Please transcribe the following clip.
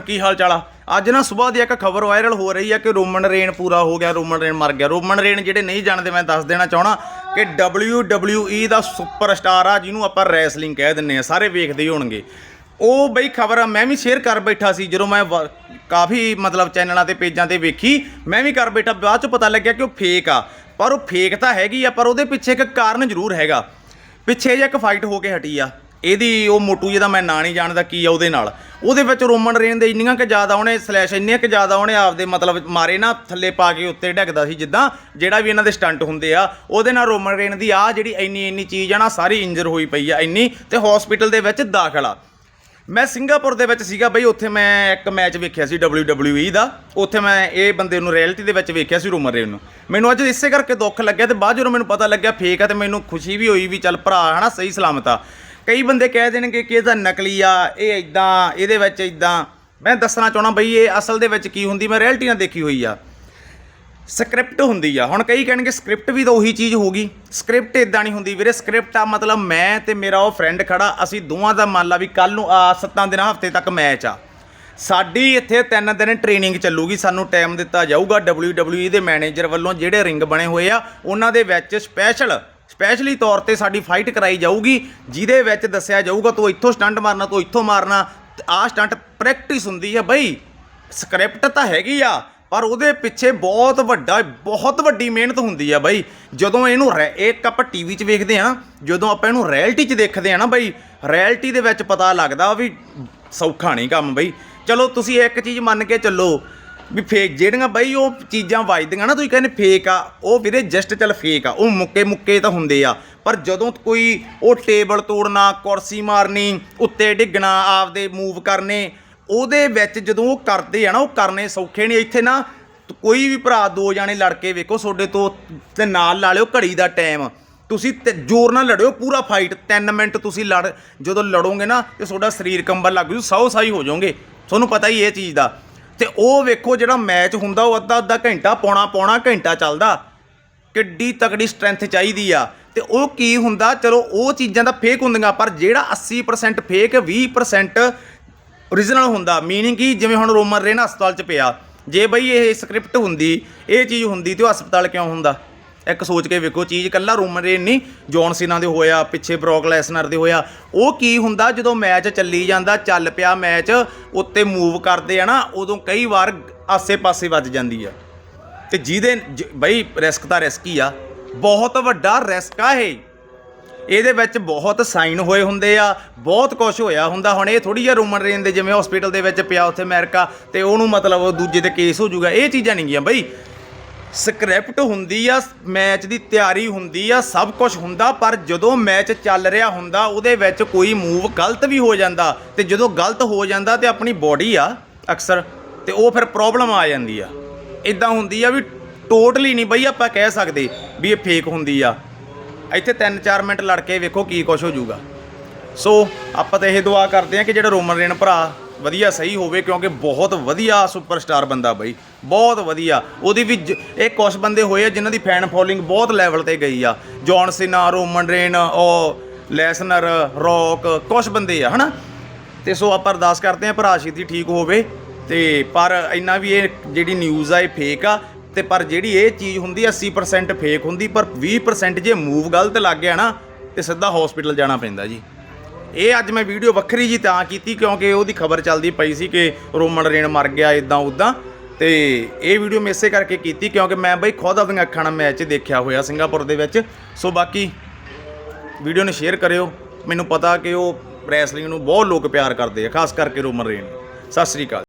ਕੀ ਹਾਲ ਚਾਲ ਆ? ਅੱਜ ਨਾ ਸਵੇਰ ਦੀ ਇੱਕ ਖਬਰ ਵਾਇਰਲ ਹੋ ਰਹੀ ਹੈ ਕਿ ਰੋਮਨ ਰੇਨ ਪੂਰਾ ਹੋ ਗਿਆ, ਰੋਮਨ ਰੇਨ ਮਰ ਗਿਆ। ਰੋਮਨ ਰੇਨ ਜਿਹੜੇ ਨਹੀਂ ਜਾਣਦੇ, ਮੈਂ ਦੱਸ ਦੇਣਾ ਚਾਹਣਾ ਕਿ WWE ਦਾ ਸੁਪਰਸਟਾਰ ਆ, ਜਿਹਨੂੰ ਆਪਾਂ ਰੈਸਲਿੰਗ ਕਹਿ ਦਿੰਨੇ ਆ, ਸਾਰੇ ਵੇਖਦੇ ਹੀ ਹੋਣਗੇ। ਉਹ ਬਈ ਖਬਰ ਮੈਂ ਵੀ ਸ਼ੇਅਰ ਕਰ ਬੈਠਾ ਸੀ, ਜਦੋਂ ਮੈਂ ਵ- ਕਾਫੀ ਮਤਲਬ ਚੈਨਲਾਂ ਤੇ ਪੇਜਾਂ ਤੇ ਵੇਖੀ, ਮੈਂ ਵੀ ਕਰ ਬੈਠਾ, ਬਾਅਦ ਚ ਪਤਾ ਲੱਗਿਆ ਕਿ ਉਹ ਫੇਕ ਆ। ਪਰ ਉਹ ਫੇਕ ਤਾਂ ਹੈਗੀ ਆ, ਪਰ ਉਹਦੇ ਪਿੱਛੇ ਇੱਕ ਕਾਰਨ ਜ਼ਰੂਰ ਹੈਗਾ। ਪਿੱਛੇ ਜੇ ਇੱਕ ਫਾਈਟ ਹੋ ਕੇ ਹਟੀ ਆ। ਇਹਦੀ ਉਹ ਮੋਟੂ ਜਿਹਦਾ ਮੈਂ ਨਾਂ ਨਹੀਂ ਜਾਣਦਾ ਕੀ ਆ ਉਹਦੇ ਨਾਲ। ਉਹਦੇ ਵਿੱਚ ਰੋਮਨ ਰੇਨ ਦੇ ਇੰਨੀਆਂ ਕਿ ਜ਼ਿਆਦਾ ਉਹਨੇ ਸਲੈਸ਼ ਇੰਨੀਆਂ ਕਿ ਜ਼ਿਆਦਾ ਉਹਨੇ ਆਪਦੇ ਮਤਲਬ ਮਾਰੇ ਨਾ ਥੱਲੇ ਪਾ ਕੇ ਉੱਤੇ ਡਿੱਗਦਾ ਸੀ ਜਿੱਦਾਂ ਜਿਹੜਾ ਵੀ ਇਹਨਾਂ ਦੇ ਸਟੰਟ ਹੁੰਦੇ ਆ, ਉਹਦੇ ਨਾਲ ਰੋਮਨ ਰੇਨ ਦੀ ਆ ਜਿਹੜੀ ਇੰਨੀ ਇੰਨੀ ਚੀਜ਼ ਆ ਨਾ ਸਾਰੀ ਇੰਜਰ ਹੋਈ ਪਈ ਆ ਇੰਨੀ ਤੇ ਹਸਪੀਟਲ ਦੇ ਵਿੱਚ ਦਾਖਲ ਆ। ਮੈਂ ਸਿੰਗਾਪੁਰ ਦੇ ਵਿੱਚ ਸੀਗਾ ਬਈ, ਉੱਥੇ ਮੈਂ ਇੱਕ ਮੈਚ ਵੇਖਿਆ ਸੀ WWE ਦਾ। ਉੱਥੇ ਮੈਂ ਇਹ ਬੰਦੇ ਨੂੰ ਰਿਐਲਿਟੀ ਦੇ ਵਿੱਚ ਵੇਖਿਆ ਸੀ ਰੋਮਨ ਰੇਨ ਨੂੰ। ਮੈਨੂੰ ਅੱਜ ਇਸੇ ਕਰਕੇ ਦੁੱਖ ਲੱਗਿਆ ਤੇ ਬਾਅਦ ਜਦੋਂ ਮੈਨੂੰ ਪਤਾ ਲੱਗਿਆ ਫੇਕ ਆ ਤੇ ਮੈਨੂੰ ਖੁਸ਼ੀ ਵੀ ਹੋਈ ਵੀ ਚੱਲ ਭਰਾ ਹਨਾ, ਸਹੀ ਸਲਾਮਤ ਆ। ਕਈ ਬੰਦੇ ਕਹਿ ਦੇਣਗੇ ਕਿ ਇਹ ਤਾਂ ਨਕਲੀ ਆ, ਇਹ ਇਦਾਂ ਇਹਦੇ ਵਿੱਚ ਇਦਾਂ ਮੈਂ ਦੱਸਣਾ ਚਾਹਣਾ ਬਈ, ਇਹ ਅਸਲ ਦੇ ਵਿੱਚ ਕੀ ਹੁੰਦੀ? ਮੈਂ ਰਿਐਲਿਟੀ ਨਾਲ ਦੇਖੀ ਹੋਈ ਆ। ਸਕ੍ਰਿਪਟ ਹੁੰਦੀ ਆ। ਹੁਣ ਕਈ ਕਹਿਣਗੇ ਸਕ੍ਰਿਪਟ ਵੀ ਤਾਂ ਉਹੀ ਚੀਜ਼ ਹੋਊਗੀ। ਸਕ੍ਰਿਪਟ ਇਦਾਂ ਨਹੀਂ ਹੁੰਦੀ। ਵੀਰੇ, ਸਕ੍ਰਿਪਟ ਆ, ਮਤਲਬ ਮੈਂ ਤੇ ਮੇਰਾ ਉਹ ਫਰੈਂਡ ਖੜਾ, ਅਸੀਂ ਦੋਵਾਂ ਦਾ ਮੰਨ ਲਾ ਵੀ ਕੱਲ ਨੂੰ, ਆ, ਸੱਤਾਂ ਦਿਨਾਂ, ਹਫ਼ਤੇ ਤੱਕ ਮੈਚ ਆ। ਸਾਡੀ ਇੱਥੇ ਤਿੰਨ ਦਿਨ ਟ੍ਰੇਨਿੰਗ ਚੱਲੂਗੀ, ਸਾਨੂੰ ਟਾਈਮ ਦਿੱਤਾ ਜਾਊਗਾ WWE ਦੇ ਮੈਨੇਜਰ ਵੱਲੋਂ ਜਿਹੜੇ ਰਿੰਗ ਬਣੇ ਹੋਏ ਆ, ਉਹਨਾਂ ਦੇ ਵਿੱਚ ਸਪੈਸ਼ਲ ਸਪੈਸ਼ਲੀ ਤੌਰ ਤੇ ਸਾਡੀ ਫਾਈਟ ਕਰਾਈ ਜਾਊਗੀ, ਜਿਹਦੇ ਵਿੱਚ ਦੱਸਿਆ ਜਾਊਗਾ ਤੂੰ ਇੱਥੋਂ ਸਟੰਟ ਮਾਰਨਾ, ਤੂੰ ਇੱਥੋਂ ਮਾਰਨਾ, ਆਹ ਸਟੰਟ ਪ੍ਰੈਕਟਿਸ ਹੁੰਦੀ ਹੈ ਬਈ। ਸਕ੍ਰਿਪਟ ਤਾਂ ਹੈਗੀ ਆ, ਪਰ ਉਹਦੇ ਪਿੱਛੇ ਬਹੁਤ ਵੱਡਾ, ਬਹੁਤ ਵੱਡੀ ਮਿਹਨਤ ਹੁੰਦੀ ਆ ਬਾਈ। ਜਦੋਂ ਇਹਨੂੰ ਰੈ- ਇੱਕ ਆਪਾਂ ਟੀਵੀ 'ਚ ਵੇਖਦੇ ਆ ਜਦੋਂ ਆਪਾਂ ਇਹਨੂੰ ਰਿਐਲਿਟੀ 'ਚ ਦੇਖਦੇ ਆ ਨਾ ਬਾਈ ਰਿਐਲਿਟੀ ਦੇ ਵਿੱਚ ਪਤਾ ਲੱਗਦਾ ਵੀ ਸੌਖਾ ਨਹੀਂ ਕੰਮ ਬਾਈ। ਚਲੋ, ਤੁਸੀਂ ਇੱਕ ਚੀਜ਼ ਮੰਨ ਕੇ ਚੱਲੋ ਵੀ ਫੇਕ, ਜਿਹੜੀਆਂ ਬਾਈ ਉਹ ਚੀਜ਼ਾਂ ਵੱਜਦੀਆਂ ਨਾ, ਤੁਸੀਂ ਕਹਿੰਦੇ ਫੇਕ ਆ, ਉਹ ਵੀਰੇ ਜਸਟ ਚੱਲ ਫੇਕ ਆ, ਉਹ ਮੁੱਕੇ ਮੁੱਕੇ ਤਾਂ ਹੁੰਦੇ ਆ। ਪਰ ਜਦੋਂ ਕੋਈ ਉਹ ਟੇਬਲ ਤੋੜਨਾ, ਕੁਰਸੀ ਮਾਰਨੀ, ਉੱਤੇ ਡਿੱਗਣਾ, ਆਪਦੇ ਮੂਵ ਕਰਨੇ, ਉਹਦੇ ਵਿੱਚ ਜਦੋਂ ਉਹ ਕਰਦੇ ਆ ਨਾ, ਉਹ ਕਰਨੇ ਸੌਖੇ ਨਹੀਂ ਇੱਥੇ ਨਾ ਕੋਈ ਵੀ ਭਰਾ, ਦੋ ਜਾਣੇ ਲੜ ਕੇ ਵੇਖੋ, ਤੁਹਾਡੇ ਤੋਂ ਤੇ ਨਾਲ ਲਾ ਲਿਓ ਘੜੀ ਦਾ ਟਾਈਮ ਤੁਸੀਂ ਤੇ ਜ਼ੋਰ ਨਾਲ ਲੜਿਓ, ਪੂਰਾ ਫਾਈਟ 3 ਮਿੰਟ ਤੁਸੀਂ ਲੜ, ਜਦੋਂ ਲੜੋਗੇ ਨਾ, ਤੇ ਤੁਹਾਡਾ ਸਰੀਰ ਕੰਬਲ ਲੱਗ ਜੂ, ਸੌ ਸਾਈ ਹੋ ਜਾਓਗੇ। ਤੁਹਾਨੂੰ ਪਤਾ ਹੀ ਇਹ ਚੀਜ਼ ਦਾ। ਤੇ ਉਹ ਵੇਖੋ ਜਿਹੜਾ ਮੈਚ ਹੁੰਦਾ, ਉਹ ਅੱਧਾ ਅੱਧਾ ਘੰਟਾ ਪੌਣਾ ਪੌਣਾ ਘੰਟਾ ਚੱਲਦਾ। ਕਿੱਡੀ ਤਕੜੀ ਸਟਰੈਂਥ ਚਾਹੀਦੀ ਆ। ਤੇ ਉਹ ਕੀ ਹੁੰਦਾ, ਚਲੋ ਉਹ ਚੀਜ਼ਾਂ ਤਾਂ ਫੇਕ ਹੁੰਦੀਆਂ, ਪਰ ਜਿਹੜਾ 80% ਫੇਕ 20% ਓਰੀਜਨਲ ਹੁੰਦਾ। ਮੀਨਿੰਗ ਕਿ ਜਿਵੇਂ ਹੁਣ ਰੋਮਨ ਰੇਨ ਹਸਪਤਾਲ 'ਚ ਪਿਆ, ਜੇ ਬਈ ਇਹ ਸਕ੍ਰਿਪਟ ਹੁੰਦੀ, ਇਹ ਚੀਜ਼ ਹੁੰਦੀ, ਤੇ ਉਹ ਹਸਪਤਾਲ ਕਿਉਂ ਹੁੰਦਾ? ਇੱਕ ਸੋਚ ਕੇ ਵੇਖੋ, ਚੀਜ਼ ਕੱਲਾ ਰੋਮਨ ਰੇਨ ਨਹੀਂ, ਜੌਨ ਸੀਨਾ ਦੇ ਹੋਇਆ, ਪਿੱਛੇ ਬ੍ਰੌਕ ਲੈਸਨਰ ਦੇ ਹੋਇਆ। ਉਹ ਕੀ ਹੁੰਦਾ, ਜਦੋਂ ਮੈਚ ਚੱਲੀ ਜਾਂਦਾ, ਚੱਲ ਪਿਆ ਮੈਚ, ਉੱਤੇ ਮੂਵ ਕਰਦੇ ਆ ਨਾ, ਉਦੋਂ ਕਈ ਵਾਰ ਆਸੇ-ਪਾਸੇ ਵੱਜ ਜਾਂਦੀ ਆ। ਤੇ ਜਿਹਦੇ ਜ- ਬਈ, ਰਿਸਕ ਤਾਂ ਰਿਸਕ ਹੀ ਆ। ਬਹੁਤ ਵੱਡਾ ਰਿਸਕ ਆ ਇਹ। ਇਹਦੇ ਵਿੱਚ ਬਹੁਤ ਸਾਈਨ ਹੋਏ ਹੁੰਦੇ ਆ, ਬਹੁਤ ਕੁਝ ਹੋਇਆ ਹੁੰਦਾ। ਹੁਣ ਇਹ ਥੋੜੀ ਜਿਹਾ ਰੋਮਨ ਰੇਨ ਦੇ, ਜਿਵੇਂ ਹਸਪੀਟਲ ਦੇ ਵਿੱਚ ਪਿਆ ਉੱਥੇ ਅਮਰੀਕਾ, ਤੇ ਉਹਨੂੰ ਮਤਲਬ ਦੂਜੇ ਤੇ ਕੇਸ ਹੋ ਜਾਊਗਾ। ਇਹ ਚੀਜ਼ਾਂ ਨਹੀਂ ਗੀਆਂ ਬਈ। ਸਕ੍ਰਿਪਟ ਹੁੰਦੀ ਆ, ਮੈਚ ਦੀ ਤਿਆਰੀ ਹੁੰਦੀ ਆ, ਸਭ ਕੁਝ ਹੁੰਦਾ, ਪਰ ਜਦੋਂ ਮੈਚ ਚੱਲ ਰਿਹਾ ਹੁੰਦਾ, ਉਹਦੇ ਵਿੱਚ ਕੋਈ ਮੂਵ ਗਲਤ ਵੀ ਹੋ ਜਾਂਦਾ ਤੇ ਜਦੋਂ ਗਲਤ ਹੋ ਜਾਂਦਾ ਤੇ ਆਪਣੀ ਬੋਡੀ ਆ ਅਕਸਰ ਤੇ ਉਹ ਫਿਰ ਪ੍ਰੋਬਲਮ ਆ ਜਾਂਦੀ ਆ। ਇਦਾਂ ਹੁੰਦੀ ਆ ਵੀ ਟੋਟਲੀ ਨਹੀਂ ਬਈ ਆਪਾਂ ਕਹਿ ਸਕਦੇ ਵੀ ਇਹ ਫੇਕ ਹੁੰਦੀ ਆ। ਇੱਥੇ 3-4 ਮਿੰਟ ਲੜ ਕੇ ਵੇਖੋ ਕੀ ਕੁਝ ਹੋ ਜਾਊਗਾ। ਸੋ ਆਪਾਂ ਤਾਂ ਇਹ ਦੁਆ ਕਰਦੇ ਹਾਂ ਕਿ ਜਿਹੜਾ ਰੋਮਨ ਰੇਨ ਭਰਾ ਵਧੀਆ ਸਹੀ ਹੋਵੇ ਕਿਉਂਕਿ ਬਹੁਤ ਵਧੀਆ ਸੁਪਰਸਟਾਰ ਬੰਦਾ ਬਈ, ਬਹੁਤ ਵਧੀਆ। ਉਹਦੀ ਵੀ ਜ- ਇਹ ਕੁਛ ਬੰਦੇ ਹੋਏ ਆ ਜਿਨ੍ਹਾਂ ਦੀ ਫੈਨ ਫੋਲੋਇੰਗ ਬਹੁਤ ਲੈਵਲ ਤੇ ਗਈ ਆ। ਜੌਨ ਸਿਨਾ ਰੋਮਨ ਰੇਨ ਉਹ ਲੈਸਨਰ ਰੌਕ ਕੁਛ ਬੰਦੇ ਆ, ਹਨਾ? ਤੇ ਸੋ ਆਪਾਂ ਅਰਦਾਸ ਕਰਦੇ ਹਾਂ ਭਰਾ ਦੀ ਠੀਕ ਹੋਵੇ। ਤੇ ਪਰ ਇੰਨਾ ਵੀ ਇਹ ਜਿਹੜੀ ਨਿਊਜ਼ ਆ, ਇਹ ਫੇਕ ਆ। ਤੇ ਪਰ ਜਿਹੜੀ ਇਹ ਚੀਜ਼ ਹੁੰਦੀ ਆ 80% ਫੇਕ ਹੁੰਦੀ, ਪਰ 20% ਜੇ ਮੂਵ ਗਲਤ ਲੱਗ ਗਿਆ ਨਾ, ਤੇ ਸਿੱਧਾ ਹਸਪੀਟਲ ਜਾਣਾ ਪੈਂਦਾ ਜੀ। ਇਹ ਅੱਜ ਮੈਂ ਵੀਡੀਓ ਵੱਖਰੀ ਜੀ ਤਾਂ ਕੀਤੀ ਕਿਉਂਕਿ ਉਹਦੀ ਖਬਰ ਚੱਲਦੀ ਪਈ ਸੀ ਕਿ ਰੋਮਨ ਰੇਨ ਮਰ ਗਿਆ ਇਦਾਂ ਉਦਾਂ ਤੇ ਇਹ ਵੀਡੀਓ ਮੈਂ ਇਸੇ ਕਰਕੇ ਕੀਤੀ ਕਿਉਂਕਿ ਮੈਂ ਬਈ ਖੁਦ ਆਪਣੀਆਂ ਅੱਖਾਂ ਨਾਲ ਮੈਚ ਦੇਖਿਆ ਹੋਇਆ ਸਿੰਗਾਪੁਰ ਦੇ ਵਿੱਚ। ਸੋ ਬਾਕੀ ਵੀਡੀਓ ਨੂੰ ਸ਼ੇਅਰ ਕਰਿਓ। ਮੈਨੂੰ ਪਤਾ ਕਿ ਉਹ ਰੈਸਲਿੰਗ ਨੂੰ ਬਹੁਤ ਲੋਕ ਪਿਆਰ ਕਰਦੇ ਆ, ਖਾਸ ਕਰਕੇ ਰੋਮਨ ਰੇਨ ਸਤਿ ਸ੍ਰੀ ਅਕਾਲ।